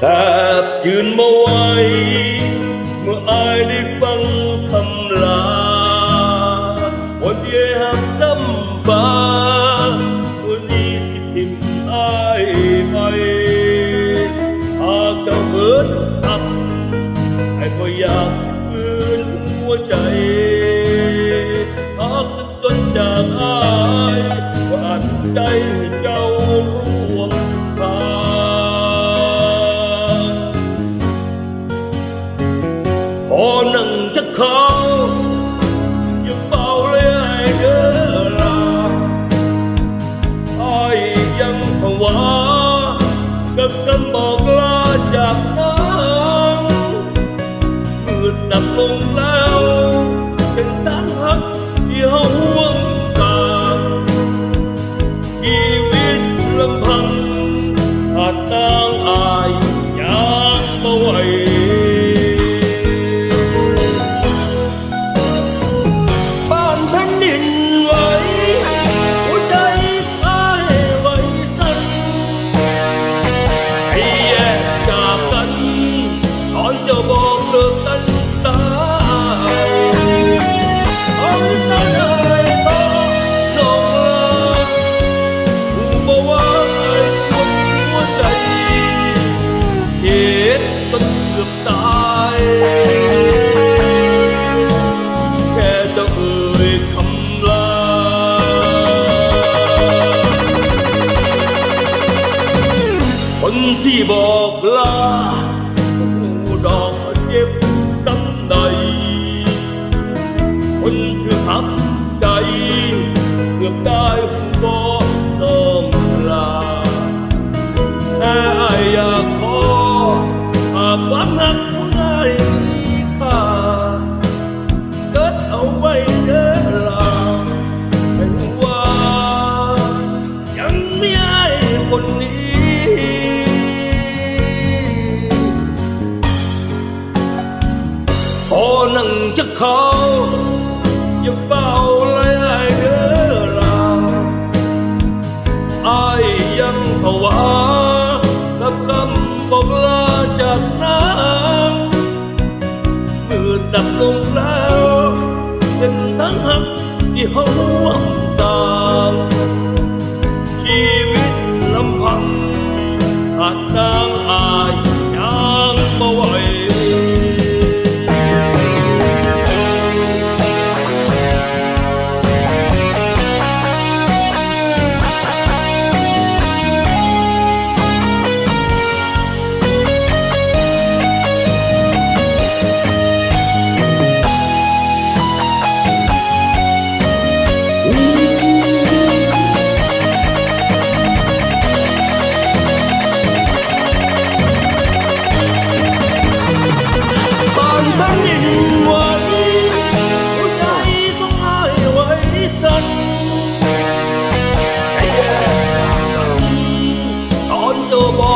แทบยืนมาไว้ เมื่ออายได้ฟัง พอนั่งจะเขาอย่าเป่าเลยไอ้เด้อลาไอ้ยังภาวะกับคำบอกลาจากน้องมืดดับลงแล้ว คนที่บอกลาผู้ดอกเจ็บซ้ำใดคนที่ทักใจเกือบได้หูบอน้อมลาแต่ไอยอยากขอหากความรักของไอายมีค่าเกิดเอาไว้เด้อลาให้รู้ว่ายังไม่ไอคนนี้ นั่งจะเขาอย่าเป่าเลยไอ้เด้อลาไอ้ยังภาวะกับคำบอกลาจากน้ำมือดับลงแล้ว เป็นทั้งหักที่เฮาห่วงสร้างชีวิตลำพังอาจนางอาย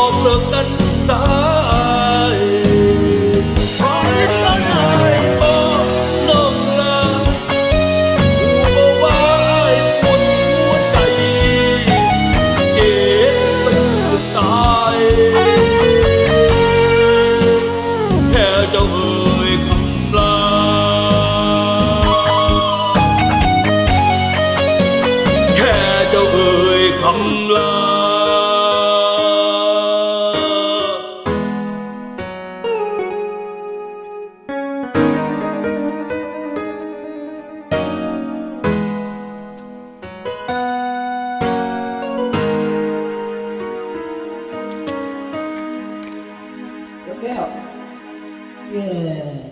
อกเลิกกันตา Yeah. Yeah.